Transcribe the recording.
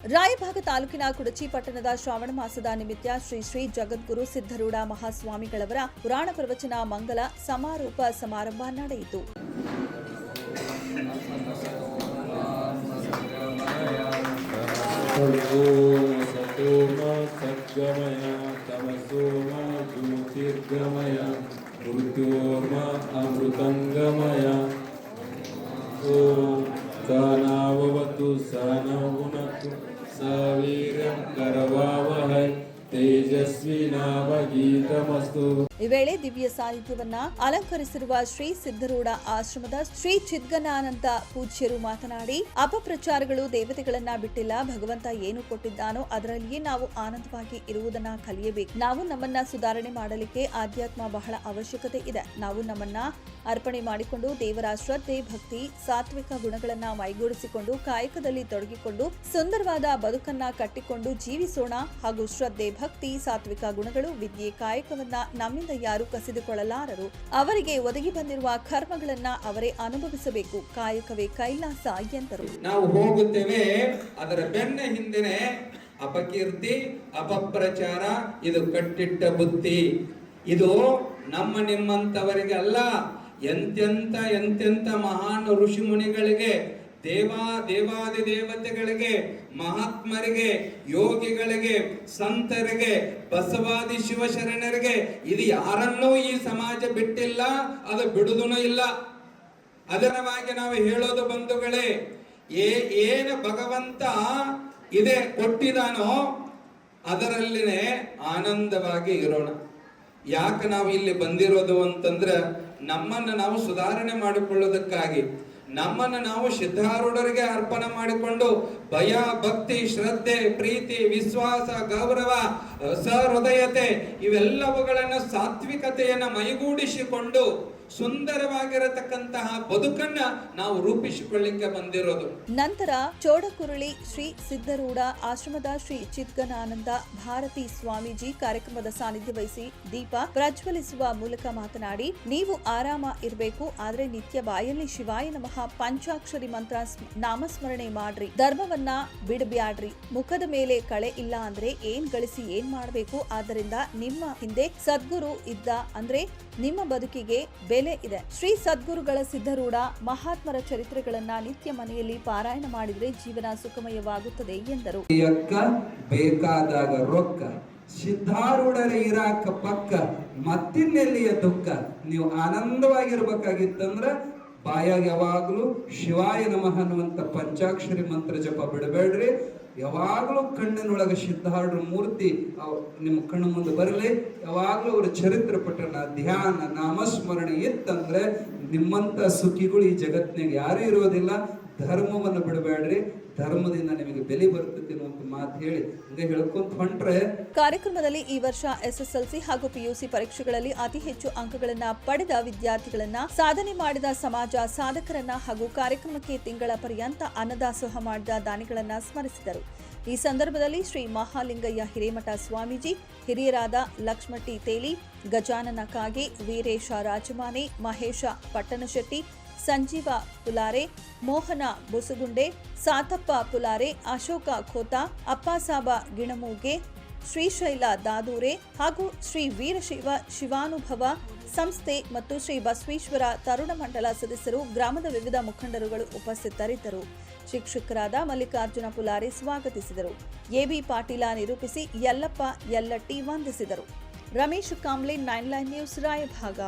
ರಾಯಭಾಗ ತಾಲೂಕಿನ ಕುಡಚಿ ಪಟ್ಟಣದ ಶ್ರಾವಣ ಮಾಸದ ನಿಮಿತ್ತ ಶ್ರೀ ಶ್ರೀ ಜಗದ್ಗುರು ಸಿದ್ಧರೂಢ ಮಹಾಸ್ವಾಮಿಗಳವರ ಪುರಾಣ ಪ್ರವಚನ ಮಂಗಲ ಸಮಾರೋಪ ಸಮಾರಂಭ ನಡೆಯಿತು. सा वीर्यं तेजस्वी तेजस्विनावगीतमस्तु ಈ ವೇಳೆ ದಿವ್ಯ ಸಾಹಿತ್ಯವನ್ನ ಅಲಂಕರಿಸಿರುವ ಶ್ರೀ ಸಿದ್ಧರೂಢ ಆಶ್ರಮದ ಶ್ರೀ ಚಿದ್ಗನಾನಂದ ಪೂಜ್ಯರು ಮಾತನಾಡಿ, ಅಪಪ್ರಚಾರಗಳು ದೇವತೆಗಳನ್ನ ಬಿಟ್ಟಿಲ್ಲ, ಭಗವಂತ ಏನು ಕೊಟ್ಟಿದ್ದಾನೋ ಅದರಲ್ಲಿಯೇ ನಾವು ಆನಂದವಾಗಿ ಇರುವುದನ್ನ ಕಲಿಯಬೇಕು. ನಾವು ನಮ್ಮನ್ನ ಸುಧಾರಣೆ ಮಾಡಲಿಕ್ಕೆ ಆಧ್ಯಾತ್ಮ ಬಹಳ ಅವಶ್ಯಕತೆ ಇದೆ. ನಾವು ನಮ್ಮನ್ನ ಅರ್ಪಣೆ ಮಾಡಿಕೊಂಡು ದೇವರ ಶ್ರದ್ಧೆ, ಭಕ್ತಿ, ಸಾತ್ವಿಕ ಗುಣಗಳನ್ನ ಮೈಗೂಡಿಸಿಕೊಂಡು, ಕಾಯಕದಲ್ಲಿ ತೊಡಗಿಕೊಂಡು, ಸುಂದರವಾದ ಬದುಕನ್ನ ಕಟ್ಟಿಕೊಂಡು ಜೀವಿಸೋಣ. ಹಾಗೂ ಶ್ರದ್ಧೆ, ಭಕ್ತಿ, ಸಾತ್ವಿಕ ಗುಣಗಳು, ವಿದ್ಯೆ, ಕಾಯಕವನ್ನ ನಮ್ಮಿಂದ ಯಾರು ಕಸಿದುಕೊಳ್ಳಲಾರರು. ಅವರಿಗೆ ಒದಗಿ ಬಂದಿರುವ ಕರ್ಮಗಳನ್ನ ಅವರೇ ಅನುಭವಿಸಬೇಕು. ಕಾಯಕವೇ ಕೈಲಾಸ ಎಂದರು. ನಾವು ಹೋಗುತ್ತೇವೆ, ಅದರ ಬೆನ್ನ ಹಿಂದೆನೆ ಅಪಕೀರ್ತಿ, ಅಪಪ್ರಚಾರ, ಇದು ಕಟ್ಟಿಟ್ಟ ಬುದ್ಧಿ. ಇದು ನಮ್ಮ ನಿಮ್ಮಂತವರಿಗೆ ಅಲ್ಲ ಎಂತೆಂತ ಎಂತೆಂತ ಮಹಾನ್ ಋಷಿ ಮುನಿಗಳಿಗೆ ದೇವಾ ದೇವಾದಿ ದೇವತೆಗಳಿಗೆ, ಮಹಾತ್ಮರಿಗೆ, ಯೋಗಿಗಳಿಗೆ, ಸಂತರಿಗೆ, ಬಸವಾದಿ ಶಿವಶರಣರಿಗೆ, ಇದು ಯಾರನ್ನೂ ಈ ಸಮಾಜ ಬಿಟ್ಟಿಲ್ಲ, ಅದು ಬಿಡುದೂ ಇಲ್ಲ. ಅದರವಾಗಿ ನಾವು ಹೇಳೋದು ಬಂಧುಗಳೇ, ಏ, ಏನು ಭಗವಂತ ಇದೆ ಕೊಟ್ಟಿದಾನೋ, ಅದರಲ್ಲಿನೇ ಆನಂದವಾಗಿ ಇರೋಣ. ಯಾಕೆ ನಾವು ಇಲ್ಲಿ ಬಂದಿರೋದು ಅಂತಂದ್ರೆ ನಮ್ಮನ್ನು ನಾವು ಸುಧಾರಣೆ ಮಾಡಿಕೊಳ್ಳೋದಕ್ಕಾಗಿ. ನಮ್ಮನ್ನು ನಾವು ಸಿದ್ಧಾರೂಢರಿಗೆ ಅರ್ಪಣೆ ಮಾಡಿಕೊಂಡು ಭಯ, ಭಕ್ತಿ, ಶ್ರದ್ಧೆ, ಪ್ರೀತಿ, ವಿಶ್ವಾಸ, ಗೌರವ ಸಹೃದಯತೆ ಇವೆಲ್ಲವುಗಳನ್ನ ಸಾತ್ವಿಕತೆಯನ್ನ ಮೈಗೂಡಿಸಿಕೊಂಡು ಸುಂದರವಾಗಿರತಕ್ಕಂತಹ ಬದುಕನ್ನ ನಾವು ರೂಪಿಸಿಕೊಳ್ಳಿಕ್ಕೆ ಬಂದಿರೋದು. ನಂತರ ಚೋಡಕುರುಳಿ ಶ್ರೀ ಸಿದ್ಧರೂಢ ಆಶ್ರಮದ ಶ್ರೀ ಚಿದ್ಗನಾನಂದ ಭಾರತಿ ಸ್ವಾಮೀಜಿ ಕಾರ್ಯಕ್ರಮದ ಸಾನ್ನಿಧ್ಯ ವಹಿಸಿ ದೀಪ ಪ್ರಜ್ವಲಿಸುವ ಮೂಲಕ ಮಾತನಾಡಿ, ನೀವು ಆರಾಮ ಇರಬೇಕು, ಆದ್ರೆ ನಿತ್ಯ ಬಾಯಲ್ಲಿ ಶಿವಾಯ ನಮಃ, ಪಂಚಾಕ್ಷರಿ ಮಂತ್ರ ಸ್ಮ- ನಾಮಸ್ಮರಣೆ ಮಾಡ್ರಿ. ಧರ್ಮವನ್ನ ಬಿಡಬ್ಯಾಡ್ರಿ. ಮುಖದ ಮೇಲೆ ಕಳೆ ಇಲ್ಲ ಅಂದ್ರೆ ಏನ್ ಗಳಿಸಿ ಏನ್ ಮಾಡಬೇಕು? ಆದ್ದರಿಂದ ನಿಮ್ಮ ಹಿಂದೆ ಸದ್ಗುರು ಇದ್ದ ಅಂದ್ರೆ ನಿಮ್ಮ ಬದುಕಿಗೆ ಬೆಲೆ ಇದೆ. ಶ್ರೀ ಸದ್ಗುರುಗಳ ಸಿದ್ಧರೂಢ ಮಹಾತ್ಮರ ಚರಿತ್ರೆಗಳನ್ನ ನಿತ್ಯ ಮನೆಯಲ್ಲಿ ಪಾರಾಯಣ ಮಾಡಿದ್ರೆ ಜೀವನ ಸುಖಮಯವಾಗುತ್ತದೆ ಎಂದರು. ಬೇಕಾದಾಗ ರೊಕ್ಕ, ಸಿದ್ಧಾರೂಢರ ಇರಾಕ ಪಕ್ಕ ಮತ್ತಿನ್ನೆಲ್ಲಿಯ ದುಃಖ? ನೀವು ಆನಂದವಾಗಿರ್ಬೇಕಾಗಿತ್ತಂದ್ರ ಬಾಯಾಗ ಯಾವಾಗಲೂ ಶಿವಾಯ ನಮಃ ಅನ್ನುವಂಥ ಪಂಚಾಕ್ಷರಿ ಮಂತ್ರ ಜಪ ಬಿಡಬೇಡ್ರಿ. ಯಾವಾಗಲೂ ಕಣ್ಣಿನೊಳಗೆ ಸಿದ್ಧಾರ್ಡ್ರ ಮೂರ್ತಿ ನಿಮ್ಮ ಕಣ್ಣು ಮುಂದೆ ಬರಲಿ. ಯಾವಾಗಲೂ ಅವರ ಚರಿತ್ರೆ ಪಠಣ ಧ್ಯಾನ, ನಾಮಸ್ಮರಣೆ ಇತ್ತಂದ್ರೆ ನಿಮ್ಮಂಥ ಸುಖಿಗಳು ಈ ಜಗತ್ತಿನಾಗ ಯಾರೂ ಇರೋದಿಲ್ಲ. ಧರ್ಮವನ್ನು ಬಿಡಬೇಡ್ರಿ, ಧರ್ಮದಿಂದ ನಿಮಗೆ ಬೆಲೆ ಬರ್ತದೆ ಅನ್ನುವಂತ ಮಾತು ಹೇಳಿ ಹಂಗೆ ಹೇಳ್ಕೊಂತ ಹೊಂಟ್ರೆ ಕಾರ್ಯಕ್ರಮದಲ್ಲಿ ಈ ವರ್ಷ ಎಸ್ಎಸ್ಎಲ್ಸಿ ಹಾಗೂ ಪಿಯುಸಿ ಪರೀಕ್ಷೆಗಳಲ್ಲಿ ಅತಿ ಹೆಚ್ಚು ಅಂಕಗಳನ್ನ ಪಡೆದ ವಿದ್ಯಾರ್ಥಿಗಳನ್ನ ಸಾಧನೆ ಮಾಡಿದ ಸಮಾಜ ಸಾಧಕರನ್ನ ಹಾಗೂ ಕಾರ್ಯಕ್ರಮಕ್ಕೆ ತಿಂಗಳ ಪರ್ಯಂತ ಅನ್ನದಾಸೋಹ ಮಾಡಿದ ದಾನಿಗಳನ್ನ ಸ್ಮರಿಸಿದರು. ಈ ಸಂದರ್ಭದಲ್ಲಿ ಶ್ರೀ ಮಹಾಲಿಂಗಯ್ಯ ಹಿರೇಮಠ ಸ್ವಾಮೀಜಿ, ಹಿರಿಯರಾದ ಲಕ್ಷ್ಮಟ್ಟಿ ತೇಲಿ, ಗಜಾನನ ಕಾಗೆ, ವೀರೇಶ ರಾಜಮಾನೆ, ಮಹೇಶ ಪಟ್ಟಣಶೆಟ್ಟಿ ಸಂಜೀವ ಪುಲಾರೆ, ಮೋಹನ ಬೊಸುಗುಂಡೆ, ಸಾತಪ್ಪ ಪುಲಾರೆ, ಅಶೋಕ ಖೋತಾ, ಅಪ್ಪಾಸಾಬ ಗಿಣಮೂಗೆ ಶ್ರೀಶೈಲ ದಾದೂರೆ ಹಾಗೂ ಶ್ರೀ ವೀರಶೈವ ಶಿವಾನುಭವ ಸಂಸ್ಥೆ ಮತ್ತು ಶ್ರೀ ಬಸವೇಶ್ವರ ತರುಣ ಮಂಡಲ ಸದಸ್ಯರು, ಗ್ರಾಮದ ವಿವಿಧ ಮುಖಂಡರುಗಳು ಉಪಸ್ಥಿತರಿದ್ದರು. ಶಿಕ್ಷಕರಾದ ಮಲ್ಲಿಕಾರ್ಜುನ ಪುಲಾರೆ ಸ್ವಾಗತಿಸಿದರು. ಎಬಿ ಪಾಟೀಲ ನಿರೂಪಿಸಿ ಯಲ್ಲಪ್ಪ, ಯಲ್ಲಟ್ಟಿ ವಂದಿಸಿದರು. Ramesh Kamble nine line news, Raibag.